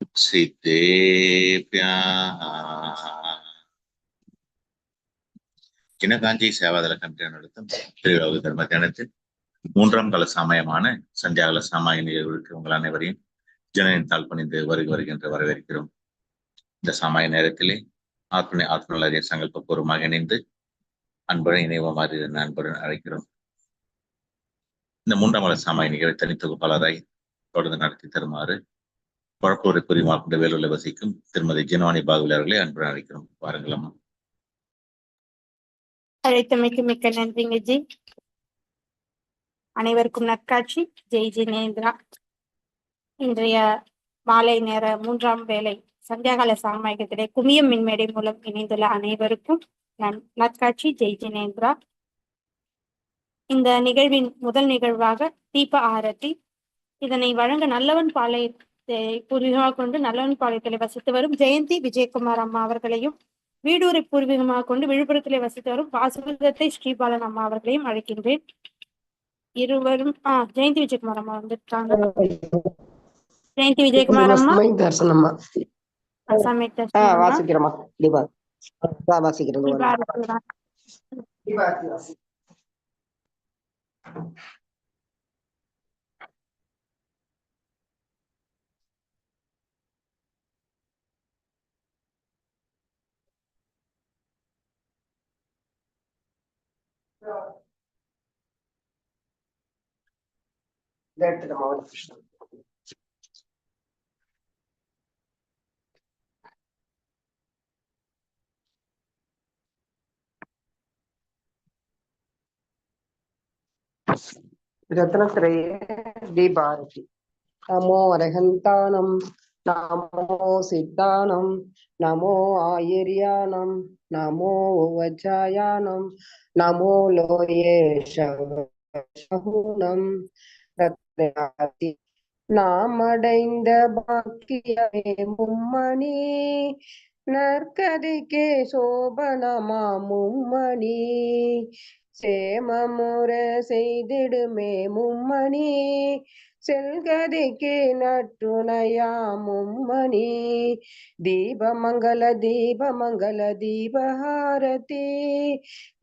சித்தேபியா கிணகாஞ்சி Seva Dal committee நடத்தும்? திருவிழாவு தர்ம தினத்தில் மூன்றாம் கால சமயமான சந்தியாகல சாமாய நிகழ்வுக்கு உங்கள் அனைவரையும் ஜனனின் தாழ் பணிந்து வருக வருகின்ற வரவேற்கிறோம். இந்த சமய நேரத்திலே ஆத்மனை ஆத்மநலரிய சங்கல்பபூர்வமாக இணைந்து அன்புடன் இணைவமாறு அன்புடன் அழைக்கிறோம். இந்த மூன்றாம் கால சமய நிகழ்வை தனித்தொகுப்பாளராய் தொடர்ந்து நடத்தி தருமாறு குழப்பூரை புரியுமா கொண்ட வேலூரில் வசிக்கும் திருமதி ஜினவாணி பாகுலி அவர்களை அன்புடன் அழைக்கிறோம். பாருங்களம்மா அழைத்தமைக்கு மிக்க நன்றிங்க ஜி. அனைவருக்கும் நற்காட்சி ஜெய் ஜினேந்திரா இன்றைய மாலை நேர மூன்றாம் வேலை சந்தியாகால சாமாயகத்திலே குமியம் மின்மேடை மூலம் இணைந்துள்ள அனைவருக்கும் நற்காட்சி ஜெய் ஜினேந்திரா இந்த நிகழ்வின் முதல் நிகழ்வாக தீப ஆரத்தி. இதனை வழங்க நல்லவன் பாளையத்தை பூர்வீகமாக கொண்டு நல்லவன் பாளையத்தில் வசித்து வரும் ஜெயந்தி விஜயகுமார் அம்மா அவர்களையும் வீடூரை பூர்வீகமாக கொண்டு விழுப்புரத்திலே வசித்து வரும் வாசுதத்தை ஸ்ரீபாலன் அம்மா அவர்களையும் அழைக்கின்றேன். இருவரும் ஆ ஜெயந்தி விஜயகுமார் அம்மா வந்துட்டாங்க. ஜெயந்தி விஜயகுமார் அம்மா. தரிசனம்மா வாசிக்கிறோமா தீபா ஆ வாசிக்கிறது ஒரு தீபாரதி தான். அரகந்தானம் நமோ சித்தானம் நமோ ஆயிரியானம் நமோ உவச்சாயானம் நமோ லோயே சகுனம். ரத்னாதி நாம் அடைந்த பாக்கியமே மும்மணி. நற்கதிக்கே சோபனமா மும்மணி. சேமமுற செய்திடுமே மும்மணி. செல்கதிக்கு நட்டுணையா மும்மணி தீபமங்கல தீபமங்கல தீபஹாரதி.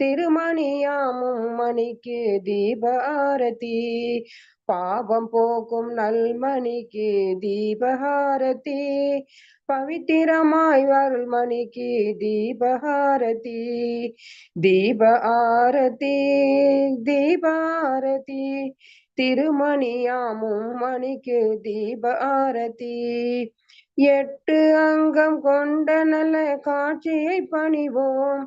திருமணியாமும் மணிக்கு தீப ஆரதி பாவம் போக்கும் நல்மணிக்கு தீபஹாரதி. பவித்திரமாய் வருள்மணிக்கு தீபஹாரதி. தீப ஆரதி தீபாரதி திருமணியாமும் மணிக்கு தீப ஆரதி எட்டு அங்கம் கொண்ட நல்ல காட்சியை பணிவோம்.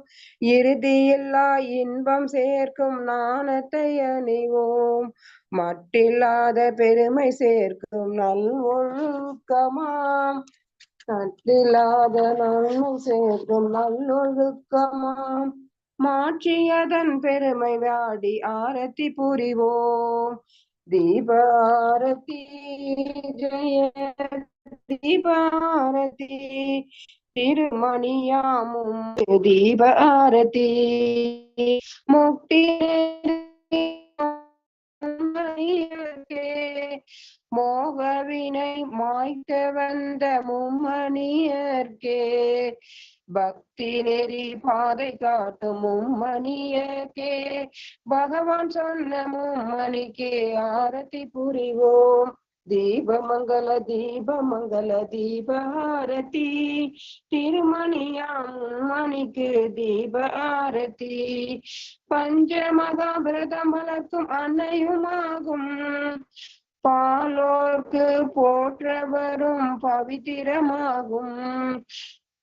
இறுதியில்லா இன்பம் சேர்க்கும் நாணத்தை அணிவோம். மட்டில்லாத பெருமை சேர்க்கும் நல்லொழுக்கமாம் மட்டில்லாத நன்மை சேர்க்கும் நல்லொழுக்கமாம் மாற்றியதன் பெருமை வாடி ஆரத்தி புரிவோம். தீபாரதி ஜெய தீபாரதி திருமணியாமும் தீபாரதி முக்தி மோகவினை மாய்க்க வந்த மும்மணியர்கே பக்தி நெறி பாதை காட்டும் மும்மணியர்க்கே பகவான் சொன்ன மும்மணிக்கே ஆரத்தி புரிவோம். தீபமங்கல தீபமங்கல தீபாரதி. திருமணியாம் மணிக்கு தீப ஆரதி பஞ்சமகாபிரதம் வளர்க்கும் அன்னையுமாகும். பாலோர்க்கு போற்றவரும் பவித்திரமாகும்.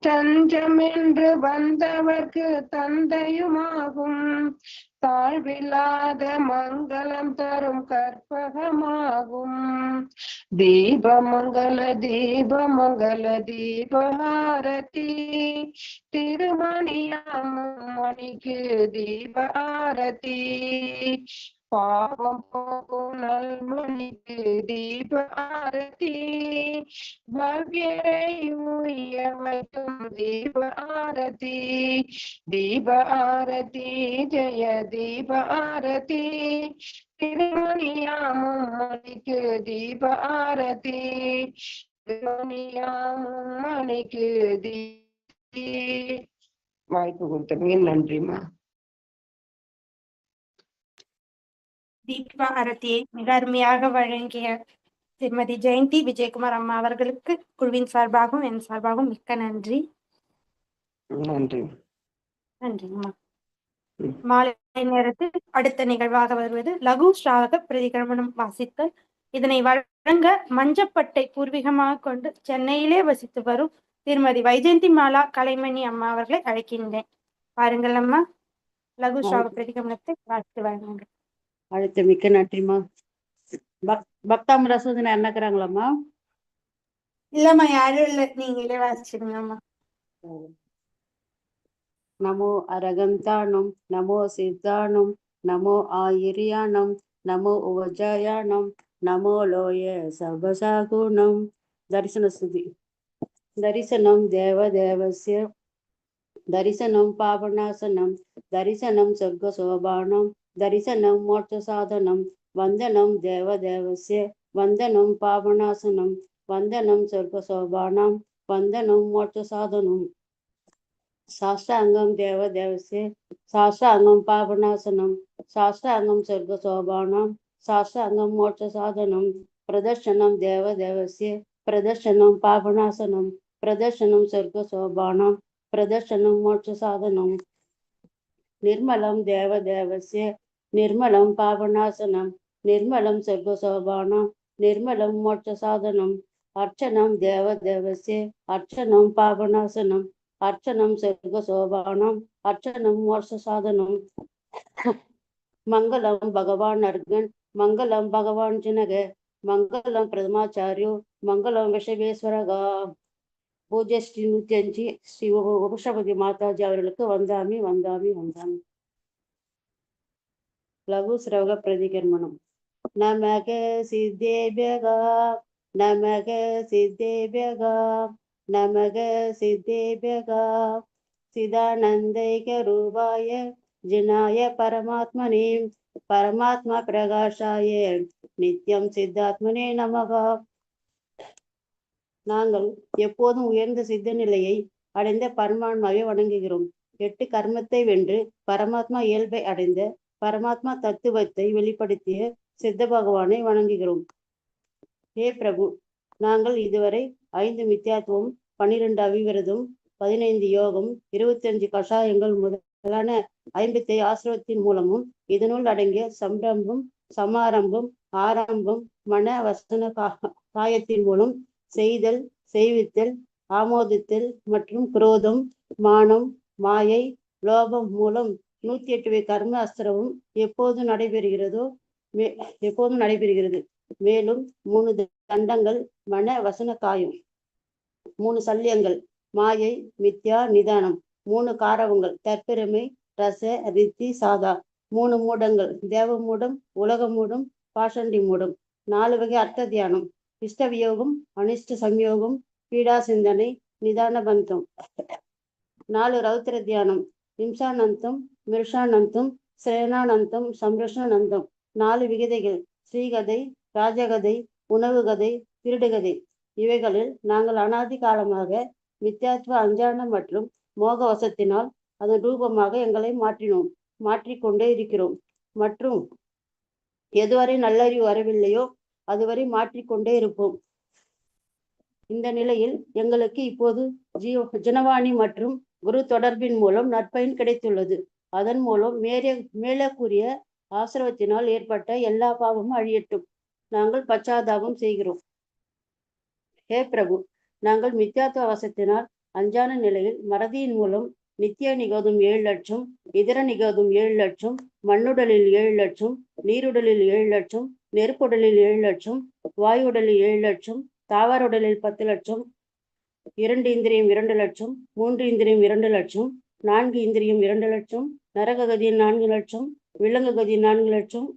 தஞ்சமென்று வந்தவர்க்கு தந்தையுமாகும். தாழ்வில்லாத மங்களம் தரும் கற்பகமாகும். தீபமங்கல தீபமங்கல தீபாரதி. திருமணியாமும் மணிக்கு தீப பாவம் போகும் நல்மணிக்கு தீப ஆரதி பவ்யரை தீப ஆரதி தீப ஆரதி ஜெய தீப ஆரதி திருமணியாமும் மணிக்கு தீப ஆரதி திருமணியாமும் மணிக்கு தீ வாய்ப்பு கொடுத்தவங்க நன்றிமா தீப அரத்தியை மிக அருமையாக வழங்கிய திருமதி ஜெயந்தி விஜயகுமார் அம்மா அவர்களுக்கு குழுவின் சார்பாகவும் என் சார்பாகவும் மிக்க நன்றி. நன்றி. நன்றிங்கம்மா. மாலை நேரத்தில் அடுத்த நிகழ்வாக வருவது லகு ஸ்ராக பிரதிகிரமணம் வாசித்தல். இதனை வழங்க மஞ்சப்பட்டை பூர்வீகமாக கொண்டு சென்னையிலே வசித்து வரும் திருமதி வைஜெயந்தி மாலா கலைமணி அம்மா அவர்களை அழைக்கின்றேன். பாருங்கள் அம்மா லகு ஸ்ராக பிரதிகிரமணத்தை வாசித்து வழங்குங்க அழைத்த மிக்க நன்றிம்மா. பக் பக்தாம் ரசோதனை என்னக்கிறாங்களாம்மா இல்லம்மா யாரும் இல்ல. நீங்களே வாசிச்சிருங்கம்மா நமோ அரகந்தானம் நமோ சித்தானம் நமோ ஆயிரியானம் நமோ உவஜயானம் நமோ லோய சர்வசாகுணம் தரிசன ஸ்துதி. தரிசனம் தேவ தேவஸ்ய தரிசனம் பாபநாசனம் தரிசனம் சொர்க்க சோபானம் தரிசனம் மோட்ச சாதனம் வந்தனம் தேவ தேவஸ்ய வந்தனம் பாபநாசனம் வந்தனம் சொர்க்க சோபானம் வந்தனம் மோட்ச சாதனம் சாஷ்டாங்கம் தேவ தேவஸ்ய சாஷ்டாங்கம் பாபநாசனம் சாஷ்டாங்கம் சொர்க்க சோபானம் சாஷ்டாங்கம் மோட்ச சாதனம் பிரதர்ஷனம் தேவ தேவஸ்ய பிரதர்ஷனம் பாபநாசனம் பிரதர்ஷனம் சொர்க்க சோபானம் பிரதர்ஷனம் மோட்ச சாதனம் నిర్మలం దేవదేవస్య நிர்மலம் பாவநாசனம் நிர்மலம் சொர்க்கசோபானம் நிர்மலம் மோட்ச சாதனம் அர்ச்சனம் தேவ தேவசே அர்ச்சனம் பாவநாசனம் அர்ச்சனம் சொர்க்கசோபானம் அர்ச்சனம் மோட்ச சாதனம் மங்களம் பகவான் அர்கன் மங்களம் பகவான் ஜனக மங்களம் பிரதமாச்சாரியோ மங்களம் விஷவேஸ்வரகா. பூஜை ஸ்ரீ நூத்தி அஞ்சு ஸ்ரீ உபசபதி மாதாஜி அவர்களுக்கு வந்தாமி வந்தாமி வந்தாமி. லகு சிரவக பிரதிகர்மணம் நமக சித்தேபியகா நமக சித்தேபியகா நமக சித்தேபியகா சிதானந்தைக ரூபாய ஜினாய பரமாத்மனே பரமாத்மா பிரகாஷாய நித்யம் சித்தாத்மனே நமகா நாங்கள் எப்போதும் உயர்ந்த சித்த நிலையை அடைந்த பரமாத்மாவை வணங்குகிறோம். எட்டு கர்மத்தை வென்று பரமாத்மா இயல்பை அடைந்த பரமாத்மா தத்துவத்தை வெளிப்படுத்திய சித்த பகவானை வணங்குகிறோம். ஹே பிரபு நாங்கள் இதுவரை ஐந்து மித்யாத்துவம் பன்னிரெண்டு அவிவிரதம் பதினைந்து யோகம் இருபத்தஞ்சு கஷாயங்கள் முதலான ஐம்பத்தி ஆசிரவத்தின் மூலமும் இதனுள் அடங்கிய சம்பரம்பம் சமாரம்பம் ஆரம்பம் மன வசன காயத்தின் மூலம் செய்தல் செய்வித்தல் ஆமோதித்தல் மற்றும் குரோதம் மானம் மாயை லோபம் மூலம் நூத்தி எட்டு வை கர்ம அஸ்திரமும் எப்போது நடைபெறுகிறதோ மே- எப்போதும் நடைபெறுகிறது? மேலும் மூணு தண்டங்கள் மன வசன காயம். மூணு சல்லியங்கள் மாயை மித்யா நிதானம். மூணு காரவங்கள் தற்பெருமை ரச ரித்தி சாதா. மூணு மூடங்கள் தேவ மூடம் உலக மூடம் பாஷண்டி மூடம். நாலு வகை அர்த்த தியானம். இஷ்ட வியோகம் அனிஷ்ட சம்யோகம் பீடா சிந்தனை நிதான பந்தம். நாலு ரௌத்திர தியானம். இம்சானந்தம் மிருஷானந்தம் சிரேனானந்தம் சம்ரஷணானந்தம் நாலு விகதைகள். ஸ்ரீகதை ராஜகதை உணவு கதை திருடுகதை. இவைகளில் நாங்கள் அனாதி காலமாக மித்யாத்வ அஞ்சானம் மற்றும் மோக வசத்தினால் அதன் ரூபமாக எங்களை மாற்றினோம் மாற்றிக்கொண்டே இருக்கிறோம். மற்றும் எதுவரை நல்லறிவு வரவில்லையோ அதுவரை மாற்றிக்கொண்டே இருப்போம். இந்த நிலையில் எங்களுக்கு இப்போது ஜீவ ஜனவாணி மற்றும் குரு தொடர்பின் மூலம் நற்பயன் கிடைத்துள்ளது. அதன் மூலம் மேலே மேலே கூறிய ஆசிரவத்தினால் ஏற்பட்ட எல்லா பாவமும் அழியட்டும். நாங்கள் பச்சாதாபம் செய்கிறோம். ஹே பிரபு நாங்கள் மித்யாத்துவ வசத்தினால் அஞ்சான நிலையில் மறதியின் மூலம் நித்திய நிகோதும் ஏழு லட்சம் இதர நிகோதும் ஏழு லட்சம் மண்ணுடலில் ஏழு லட்சம் நீருடலில் ஏழு லட்சம் நெருப்புடலில் ஏழு லட்சம் வாயுடலில் ஏழு லட்சம் தாவர உடலில் பத்து லட்சம் இரண்டு இந்திரியம் இரண்டு லட்சம் மூன்று இந்திரியம் இரண்டு லட்சம் நான்கு இந்திரியம் இரண்டு லட்சம் நரக கதி நான்கு லட்சம் விலங்கு கதி நான்கு லட்சம்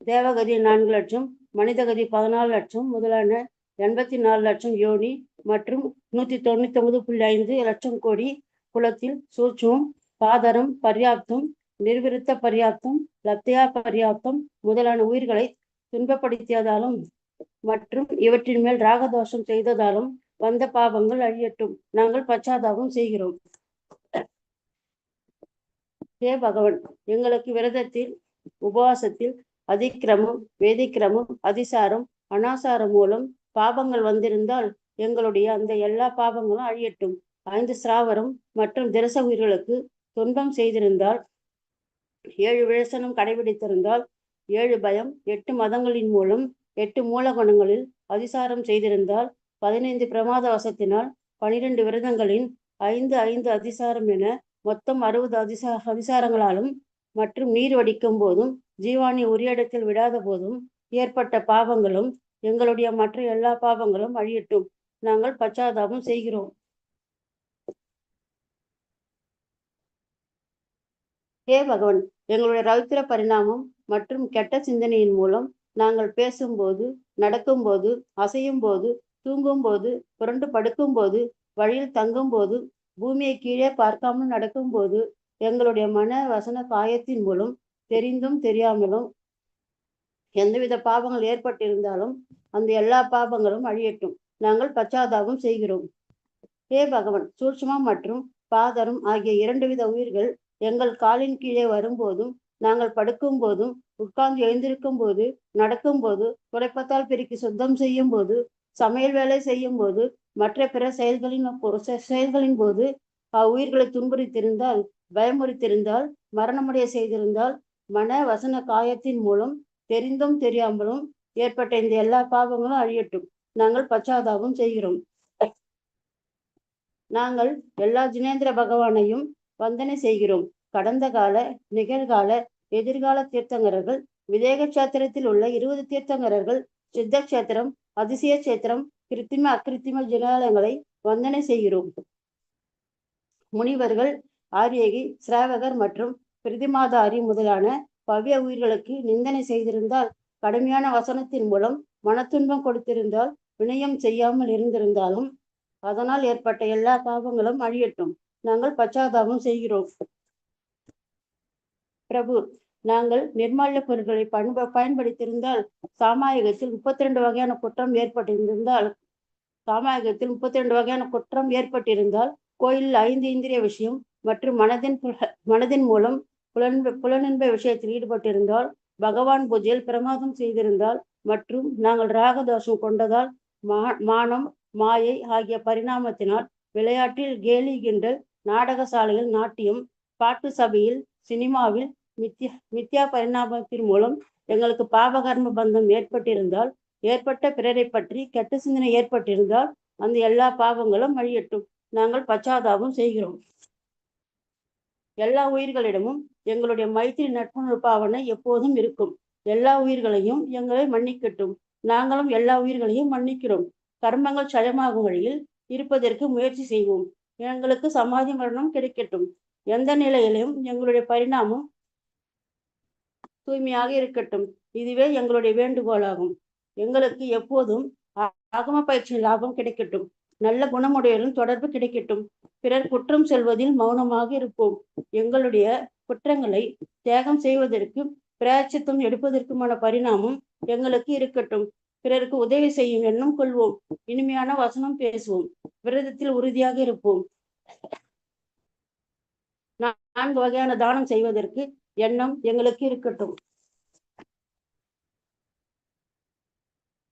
தேவகதி நான்கு லட்சம் மனிதகதி பதினாலு லட்சம் முதலான எண்பத்தி நாலு லட்சம் யோனி மற்றும் நூத்தி தொண்ணூத்தி ஒன்பது புள்ளி ஐந்து லட்சம் கோடி குலத்தில் சூட்சுமம் பாதரம் பர்யாப்தம் நிர்விருத்த பர்யாப்தம் லத்தியா பர்யாப்தம் முதலான உயிர்களை துன்பப்படுத்தியதாலும் மற்றும் இவற்றின் மேல் ராகதோஷம் செய்ததாலும் வந்த பாபங்கள் அழியட்டும். நாங்கள் பச்சாதாபம் செய்கிறோம். ஹே பகவன் எங்களுக்கு விரதத்தில் உபவாசத்தில் அதிக்கிரமம் வேதிக்கிரமம் அதிசாரம் அனாசாரம் மூலம் பாபங்கள் வந்திருந்தால் எங்களுடைய அந்த எல்லா பாபங்களும் அழியட்டும். ஐந்து சிராவரம் மற்றும் திரச உயிர்களுக்கு துன்பம் செய்திருந்தால் ஏழு விழசனம் கடைபிடித்திருந்தால் ஏழு பயம் எட்டு மதங்களின் மூலம் எட்டு மூலகுணங்களில் அதிசாரம் செய்திருந்தால் பதினைந்து பிரமாத வசத்தினால் பனிரெண்டு விரதங்களின் ஐந்து ஐந்து அதிசாரம் என மொத்தம் அறுபது அதிசா அதிசாரங்களாலும் மற்றும் நீர் வடிக்கும் போதும் ஜீவானி உரிய இடத்தில் விடாத போதும் ஏற்பட்ட பாவங்களும் எங்களுடைய மற்ற எல்லா பாவங்களும் அழியட்டும். நாங்கள் பச்சாதாபம் செய்கிறோம். ஹே பகவன் எங்களுடைய ரௌத்திர பரிணாமம் மற்றும் கெட்ட சிந்தனையின் மூலம் நாங்கள் பேசும்போது நடக்கும்போது அசையும் போது தூங்கும்போது புரண்டு படுக்கும்போது வழியில் தங்கும்போது பூமியை கீழே பார்க்காமல் நடக்கும்போது எங்களுடைய மன வசன காயத்தின் மூலம் தெரிந்தும் தெரியாமலும் எந்தவித பாவங்கள் ஏற்பட்டிருந்தாலும் அந்த எல்லா பாவங்களும் அழியட்டும். நாங்கள் பச்சாதாபம் செய்கிறோம். ஹே பகவான் சூட்சமம் மற்றும் பாதரம் ஆகிய இரண்டு வித உயிர்கள் எங்கள் காலின் கீழே வரும்போதும் நாங்கள் படுக்கும் போதும் உட்கார்ந்து எழுந்திருக்கும் போது நடக்கும் போது துடைப்பத்தால் பெருக்கி சுத்தம் செய்யும் போது சமையல் வேலை செய்யும் போது மற்ற பிற செயல்களின் செயல்களின் போது உயிர்களை துன்புறுத்திருந்தால் பயமுறுத்திருந்தால் மரணமுடைய செய்திருந்தால் மன வசன காயத்தின் மூலம் தெரிந்தும் தெரியாமலும் ஏற்பட்ட இந்த எல்லா பாவங்களும் அழியட்டும். நாங்கள் பச்சாதாபம் செய்கிறோம். நாங்கள் எல்லா ஜினேந்திர பகவானையும் வந்தனை செய்கிறோம். கடந்த கால நிகழ்கால எதிர்கால தீர்த்தங்கரர்கள் விதேக கஷேத்திரத்தில் உள்ள இருபது தீர்த்தங்கரர்கள் சித்த கஷேத்திரம் அதிசய சேத்திரம் கிருத்திம அக்கிருத்திம ஜனாலங்களை வந்தனை செய்கிறோம். முனிவர்கள் ஆரியகி சிராவகர் மற்றும் பிரதிமாதாரி முதலான பவ்ய உயிர்களுக்கு நிந்தனை செய்திருந்தால் கடுமையான வசனத்தின் மூலம் மனத்துன்பம் கொடுத்திருந்தால் வினயம் செய்யாமல் இருந்திருந்தாலும் அதனால் ஏற்பட்ட எல்லா பாவங்களும் அழியட்டும். நாங்கள் பச்சாதாபம் செய்கிறோம். பிரபு நாங்கள் நிர்மால்ய பொருட்களை பண்ப பயன்படுத்தியிருந்தால் சாமாயகத்தில் முப்பத்தி ரெண்டு வகையான குற்றம் ஏற்பட்டிருந்தால் சாமாயகத்தில் முப்பத்தி ரெண்டு வகையான குற்றம் ஏற்பட்டிருந்தால் கோயிலில் ஐந்து இந்திரிய விஷயம் மற்றும் மனதின் புல- மனதின் மூலம் புலன்ப புலனின்ப விஷயத்தில் ஈடுபட்டிருந்தால் பகவான் பூஜையில் பிரமாதம் செய்திருந்தால் மற்றும் நாங்கள் ராகதோஷம் கொண்டதால் மா மானம் மாயை ஆகிய பரிணாமத்தினால் விளையாட்டில் கேலி கிண்டல் நாடகசாலையில் நாட்டியம் பாட்டு சபையில் சினிமாவில் மித்யா மித்யா பரிணாமத்தின் மூலம் எங்களுக்கு பாபகர்ம பந்தம் ஏற்பட்டிருந்தால் ஏற்பட்ட பிறரை பற்றி கெட்ட சிந்தனை ஏற்பட்டிருந்தால் அந்த எல்லா பாவங்களும் வழியட்டும். நாங்கள் பச்சாதாபம் செய்கிறோம். எல்லா உயிர்களிடமும் எங்களுடைய மைத்திரி நட்புணர்வு பாவனை எப்போதும் இருக்கும். எல்லா உயிர்களையும் எங்களை மன்னிக்கட்டும். நாங்களும் எல்லா உயிர்களையும் மன்னிக்கிறோம். கர்மங்கள் சயமாகும் வழியில் இருப்பதற்கு முயற்சி செய்வோம். எங்களுக்கு சமாதி மரணம் கிடைக்கட்டும். எந்த நிலையிலும் எங்களுடைய பரிணாமம் தூய்மையாக இருக்கட்டும். இதுவே எங்களுடைய வேண்டுகோளாகும். எங்களுக்கு எப்போதும் ஆகம பயிற்சி லாபம் கிடைக்கட்டும். நல்ல குணமுடையவரின் தொடர்பு கிடைக்கட்டும். பிறர் குற்றம் செல்வதில் மௌனமாக இருப்போம். எங்களுடைய குற்றங்களை தியாகம் செய்வதற்கு பிராயச்சித்தம் எடுப்பதற்குமான பரிணாமம் எங்களுக்கு இருக்கட்டும். பிறருக்கு உதவி செய்யும் எண்ணம் கொள்வோம். இனிமையான வசனம் பேசுவோம். விரதத்தில் உறுதியாக இருப்போம். நான்கு வகையான தானம் செய்வதற்கு எண்ணம் எங்களுக்கு இருக்கட்டும்.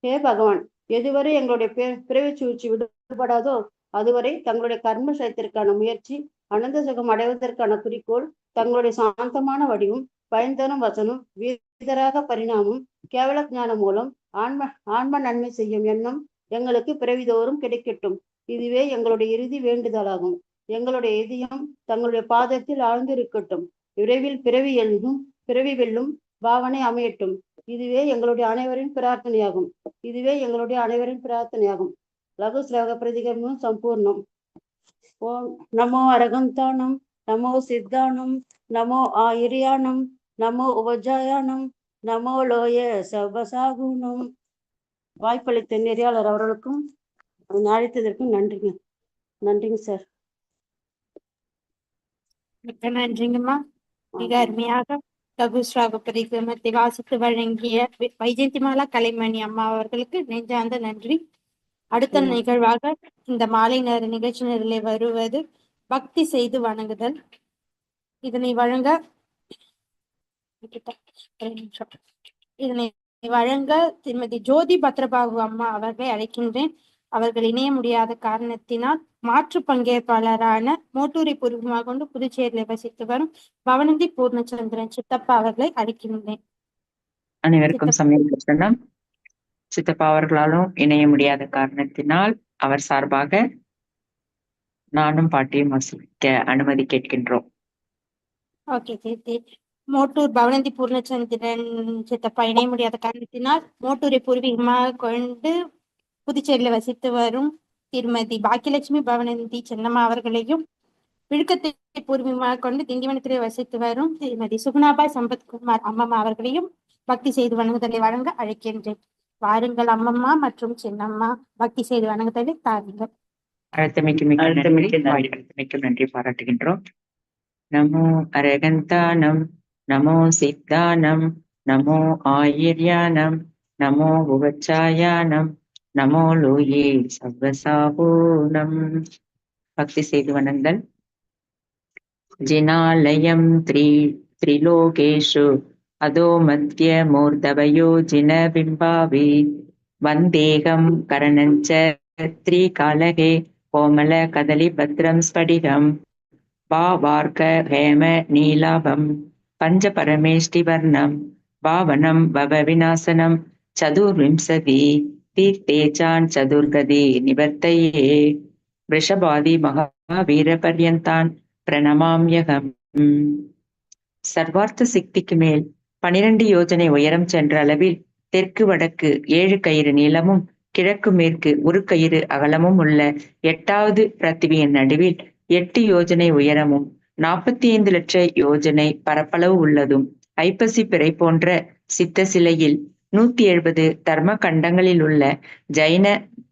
ஹே பகவான் எதுவரை எங்களுடைய பிறவி சூழ்ச்சி விடுபடாதோ அதுவரை தங்களுடைய கர்ம சயத்திற்கான முயற்சி அனந்த சுகம் அடைவதற்கான குறிக்கோள் தங்களுடைய சாந்தமான வடிவும் பயன்தரும் வசனம் வீதராக பரிணாமம் கேவல ஞானம் மூலம் ஆன்ம ஆன்ம நன்மை செய்யும் எண்ணம் எங்களுக்கு பிறவிதோறும் கிடைக்கட்டும். இதுவே எங்களுடைய இறுதி வேண்டுதலாகும். எங்களுடைய இதயம் தங்களுடைய பாதத்தில் ஆழ்ந்திருக்கட்டும். விரைவில் பிறவி எழுதும் பிறவி வெல்லும் பாவனை அமையட்டும். இதுவே எங்களுடைய அனைவரின் பிரார்த்தனையாகும். இதுவே எங்களுடைய அனைவரின் பிரார்த்தனையாகும். லகு ஸ்லோக பிரதிகரமும் சம்பூர்ணம். ஓம் நமோ அரகந்தானம் நமோ சித்தானம் நமோ ஆயிரியானம் நமோ உபஜாயானம் நமோ லோய சபசாகுணம் வாய்ப்பளித்த நெறியாளர் அவர்களுக்கும் அழைத்ததற்கும் நன்றிங்க. நன்றிங்க சார். மிக்க நன்றிங்கம்மா. மிக அருமையாக லகுஸ்ராகுபரி கிரமத்தை வாசித்து வழங்கிய வைஜெயந்திமாலா கலைமணி அம்மா அவர்களுக்கு நெஞ்சார்ந்த நன்றி அடுத்த. நிகழ்வாக இந்த மாலை நேர நிகழ்ச்சி நிரலை வருவது பக்தி செய்து வணங்குதல் இதனை வழங்க. இதனை வழங்க திருமதி ஜோதி பத்ரபாபு அம்மா அவர்களை அழைக்கின்றேன் அவர்கள் இணைய முடியாத காரணத்தினால் மாற்று பங்கேற்பாளரான மோட்டூரை பூர்வமாக கொண்டு புதுச்சேரியில் வசித்து வரும் பவனந்தி பூர்ணச்சந்திரன் சித்தப்பா அவர்களை அழைக்கின்றேன். அனைவருக்கும் சித்தப்பா. சமய தரிசனம். சித்தப்பா அவர்களாலும் இணைய முடியாத காரணத்தினால் அவர் சார்பாக நானும் பாட்டியும் வாசிக்க அனுமதி கேட்கின்றோம். ஓகே கீர்த்தி மோட்டூர் பவனந்தி பூர்ணச்சந்திரன் சித்தப்பா இணைய முடியாத காரணத்தினால் மோட்டூரை பூர்வீகமாக கொண்டு புதுச்சேரியில் வசித்து வரும் திருமதி பாக்கியலட்சுமி பவனந்தி சென்னம்மா அவர்களையும் விழுக்கத்தை பூர்வீகமாக கொண்டு திண்டிவனத்திலே வசித்து வரும் திருமதி சுகுணாபாய் சம்பத்குமார் அம்மம்மா அவர்களையும் பக்தி செய்து வணங்குதலை வழங்க அழைக்கின்றேன். வாருங்கள் அம்மம்மா மற்றும் சின்னம்மா பக்தி செய்து வணங்குதலை தாருங்கள். அழைத்தமைக்கு மிக்க நன்றி. அழைத்தமைக்கு. அழைத்தமைக்கு நன்றி பாராட்டுகின்றோம். நமோ அரகந்தானம் நமோ சித்தானம் நமோ ஆயிர்யானம் நமோ உபச்சாயானம் நமோ லோயே சர்வசாபூனம் பக்தி செய்து வணங்கள் ஜினாலயம் த்ரீ த்ரிலோகேஷு அதோ மத்திய மூர்தவயோ ஜின பிம்பாவே வந்தேகம் கரணஞ்ச த்ரீ காலகே கோமல கதலி பத்ரம் ஸ்படிகம். வா வார்க்க ஹேம நீலாபம் பஞ்ச பரமேஷ்டி வர்ணம். வாவனம் பவ விநாசனம் சதுர்விம்சதி. తీర్థేచాన్ చతుర్గది నివర్తయే వృషభాది மகாவீரபர்யந்தான் பிரணமாமியகம் சர்வார்த்த சக்திக்கு மேல் பனிரெண்டு யோஜனை உயரம் சென்ற அளவில் தெற்கு வடக்கு ஏழு கயிறு நீளமும் கிழக்கு மேற்கு ஒரு கயிறு அகலமும் உள்ள எட்டாவது பிரத்திவியின் நடுவில் எட்டு யோஜனை உயரமும் நாற்பத்தி ஐந்து லட்ச யோஜனை பரப்பளவு உள்ளதும். ஐப்பசி பிறை போன்ற சித்த சிலையில் நூத்தி எழுபது தர்ம கண்டங்களில் உள்ள ஜைன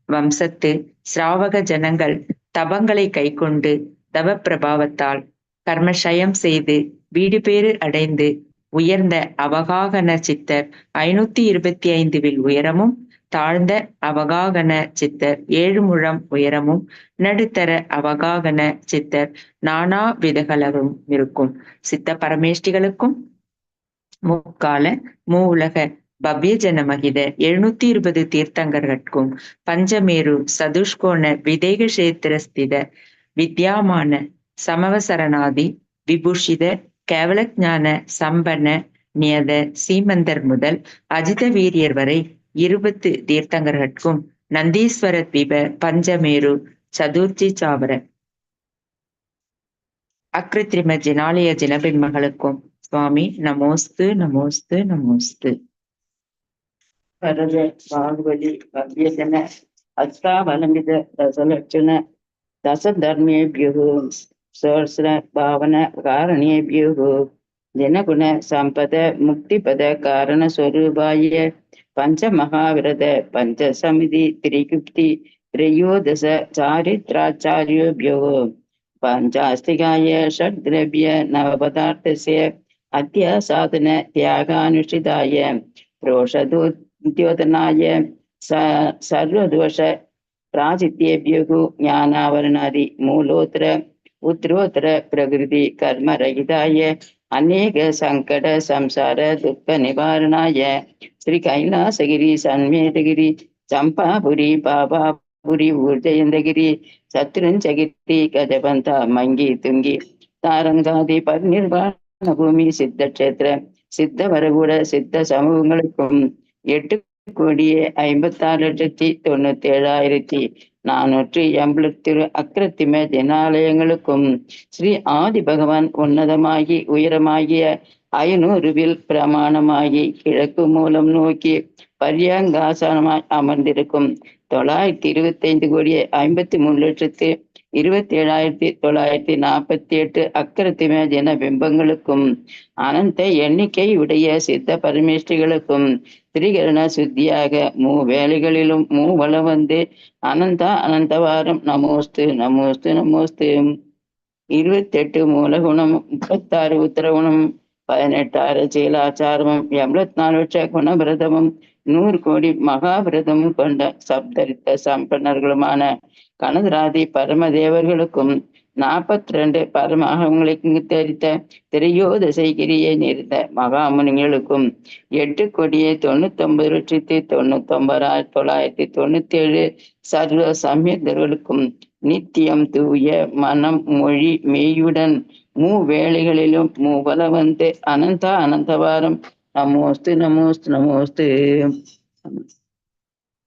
வம்சத்து சிராவக ஜனங்கள் தபங்களை கைக்கொண்டு தவ பிரபாவத்தால் கர்மஷயம் செய்து வீடு பேறு அடைந்து உயர்ந்த அவகாகன சித்தர் ஐநூத்தி இருபத்தி ஐந்து வில் உயரமும் தாழ்ந்த அவகாகன சித்தர் ஏழு முழம் உயரமும் நடுத்தர அவகாகன சித்தர் நானா விதகளவும் இருக்கும். சித்த பரமேஷ்டிகளுக்கும் முக்கால மூ உலக பவ்ய மகித எழுநூத்தி இருபது தீர்த்தங்கர்கட்கும் பஞ்சமேரு சதுஷ்கோண விதேக கஷேத்திரஸ்தித வித்யாமான சமவசரணாதி விபூஷித கேவலஜான சம்பன நியத சீமந்தர் முதல் அஜித வீரியர் வரை இருபத்து தீர்த்தங்கர்கட்கும் நந்தீஸ்வர தீப பஞ்சமேரு சதுர்ஜி சாவர. அக்ரித்ரிம ஜினாலய ஜினபின்மகளுக்கும் சுவாமி நமோஸ்து நமோஸ்து நமோஸ்து. ഭരത ബാഹുബലി ഭവ്യസന ഹസ്താവലംബിത ദശലക്ഷണ ദശധർമ്മേഭ്യോ സഹസ്ര ഭാവന കാരണേഭ്യോ ദിനഗുണ സമ്പദ മുക്തിപദ കാരണസ്വരൂപായ പഞ്ചമഹാവ്രത പഞ്ചസമിതി ത്രികുപ്തി ത്രയോദശ ചാരിത്രാചാര്യോഭ്യോ പഞ്ചാസ്തികായ ഷഡ്ദ്രവ്യ നവപദാർത്ഥസ്യ അത്യാസാധന ത്യാഗാനുഷ്ഠിതായ रोषदूत முக்கியவதனாய ச சர்வதோஷ பிராஜித்யேபியகு ஞானாவரணாதி மூலோத்திர உத்ரோத்திர பிரகிருதி கர்மரகிதாய அநேக சங்கட சம்சார துக்க நிவாரணாய ஸ்ரீ கைலாசகிரி சன்மேதகிரி சம்பாபுரி பாபாபுரி ஊர்ஜயந்தகிரி சத்ருஞ்சகிரி கஜபந்தா மங்கி துங்கி தாரங்காதி பர்நிர்வாண பூமி சித்த கஷேத்திர சித்த வரகூட சித்த சமூகங்களுக்கும் எட்டு கோடியே ஐம்பத்தாறு லட்சத்தி தொண்ணூத்தி ஏழாயிரத்தி நானூற்றி எண்பத்தி அக்கிரத்திம தினாலயங்களுக்கும் ஸ்ரீ ஆதி பகவான் உன்னதமாகி உயரமாகிய ஐநூறுவில் பிரமாணமாகி கிழக்கு மூலம் நோக்கி பர்யாங்காசனமாய் அமர்ந்திருக்கும். தொள்ளாயிரத்தி இருபத்தி ஐந்து கோடியே ஐம்பத்தி மூணு லட்சத்து இருபத்தி ஏழாயிரத்தி தொள்ளாயிரத்தி நாற்பத்தி எட்டு அக்கிரத்திம ஜன பிம்பங்களுக்கும் அனந்த எண்ணிக்கை உடைய சித்த பரமேஷ்டிகளுக்கும் திரிகரண சுத்தியாக மூ வேலைகளிலும் மூ வளம் வந்து அனந்தா அனந்தவாரம் நமோஸ்து நமோஸ்து நமோஸ்து. இருபத்தி எட்டு மூலகுணம் முப்பத்தாறு உத்தரகுணம் பதினெட்டு அரசியலாச்சாரமும் எண்பத்தி நாலு லட்ச குணபிரதமும் நூறு கோடி மகாவிரதமும் கொண்ட சப்தரித்த சம்பன்னர்களுமான கனகராதி பரமதேவர்களுக்கும் நாற்பத்தி ரெண்டு பரமகங்களுக்கு தெரித்த திரையோதசைகிரியை நிறுத்த மகாமுனிகளுக்கும் எட்டு கோடியே தொண்ணூத்தி ஒன்பது லட்சத்தி தொண்ணூத்தி ஒன்பதாயிரத்தி தொள்ளாயிரத்தி தொண்ணூத்தி ஏழு சர்வ சமயத்தர்களுக்கும் நித்தியம் தூய மனம் மொழி மெய்யுடன் மூ வேளைகளிலும் மூ பலவந்து அனந்த அனந்தவாரம் நமோஸ்து நமோஸ்து நமோஸ்து.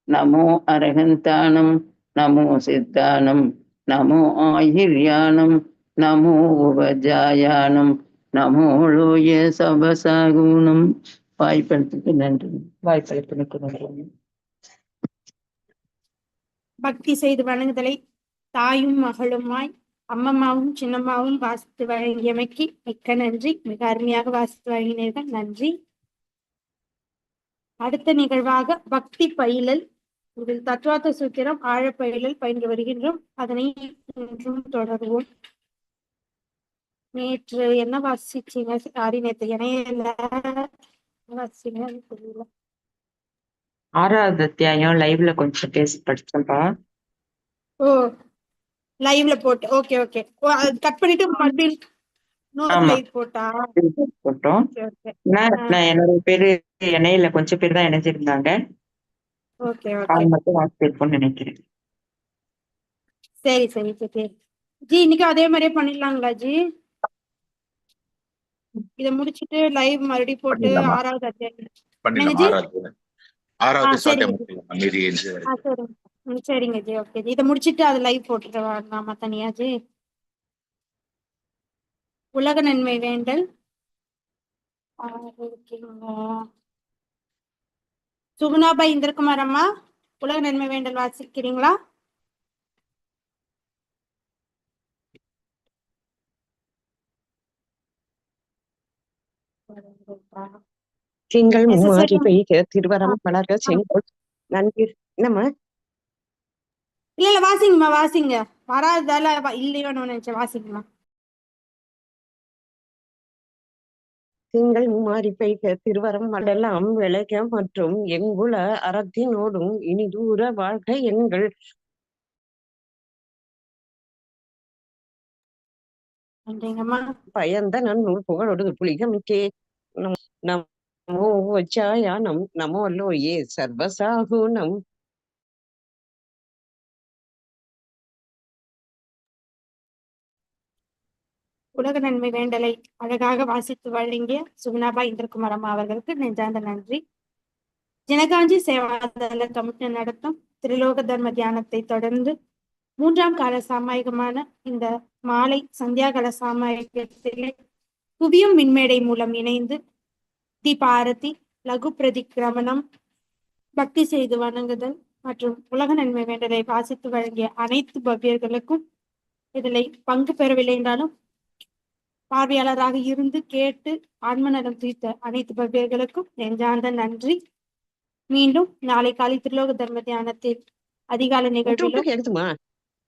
நமோ அரகந்தானம் நமோ சித்தானம் நமோ ஆயிர்யானம் நமோ உபஜாயானம் நமோ லோய சபசாகுணம். வாய்ப்பெடுத்துக்கு நன்றி. வாய்ப்பளிப்பதற்கு நன்றி. பக்தி செய்து வணங்குதலை தாயும் மகளுமாய் அம்மம்மாவும் சின்னம்மாவும் வாசித்து வழங்கியமைக்கு மிக்க நன்றி. மிக அருமையாக வாசித்து வழங்கினீர்கள். நன்றி. அடுத்த நிகழ்வாக பக்தி பயிலல் இதில் தத்துவார்த்த சூத்திரம் ஆழப்பயிலல் பயின்று வருகின்றோம். அதனை இன்றும் தொடருவோம். நேற்று என்ன வாசிச்சீங்க? சாரி நேற்று இணையில வாசிச்சீங்கன்னு தெரியல ஆறாவது அத்தியாயம் லைவ்ல கொஞ்சம் பேசி படிச்சேன்ப்பா ஓ லைவ்ல போட்டு ஓகே ஓகே கட் பண்ணிட்டு மறுபடியும் இன்னொரு ஆமா. லைவ் போட்டா போட்டோம். என்னோட பேரு இணையில கொஞ்சம் பேர் தான் இணைஞ்சிருந்தாங்க. Okay okay. அவங்க மட்டும் வாசிப்போம்னு நினைக்கிறேன். சரி சரி சரி. ஜி இன்னைக்கு அதே மாதிரியே பண்ணிடலாங்களா ஜி? இத முடிச்சிட்டு லைவ் மறுபடியும் போட்டு? ஆறாவது அத்தியாயம்? ஆறாவது சரிங்க ஜி. Okay G. இதை முடிச்சிட்டு அது லைவ் போட்டுட்டு வரலாமா தனியா ஜி? உலக நன்மை வேண்டல். ஆ, இருக்கீங்க சுகுணாபா இந்திரகுமார் அம்மா உலக நன்மை வேண்டல் வாசிக்கிறீங்களா? திங்கள் மாறி. பெய்க திருவரம் வளர்க செங்கோல். நன்றி. நம்ம இல்ல இல்ல வாசிங்கம்மா வாசிங்க. வராததால இல்லையோன்னு நினைச்சேன் வாசிங்கம்மா. திங்கள் மாறி பெய்க திருவரம் வளரெல்லாம் விளைக மற்றும் எங்குல அறத்தினோடும் இனிதூர வாழ்க எங்கள். பயந்த நன்னூல் புகழொடு புலிகமிக்கே நம் நமோ வச்சாயானம் நமோ லோயே சர்வசாகுணம். உலக நன்மை வேண்டலை அழகாக வாசித்து வழங்கிய சுகுணாபா இந்திரகுமார் அம்மா அவர்களுக்கு நெஞ்சார்ந்த நன்றி. ஜனகாஞ்சி சேவாதள கமிட்டி நடத்தும் திரிலோக தர்ம தியானத்தை தொடர்ந்து மூன்றாம் கால சாமாயிகமான இந்த மாலை சந்தியாகால சாமாயிகத்திலே குவியும் மின்மேடை மூலம் இணைந்து தீபாரதி லகு பிரதிக்கிரமணம் பக்தி செய்து வணங்குதல் மற்றும் உலக நன்மை வேண்டலை வாசித்து வழங்கிய அனைத்து பவ்யர்களுக்கும் இதில் பங்கு பெறவில்லை என்றாலும் பார்வையாளராக இருந்து கேட்டு ஆன்மநலம் தூய்த்த அனைத்து பவ்யர்களுக்கும் நெஞ்சார்ந்த நன்றி. மீண்டும் நாளை காலை திருலோக தர்ம தியானத்தில் அதிகாலை எடுத்துமா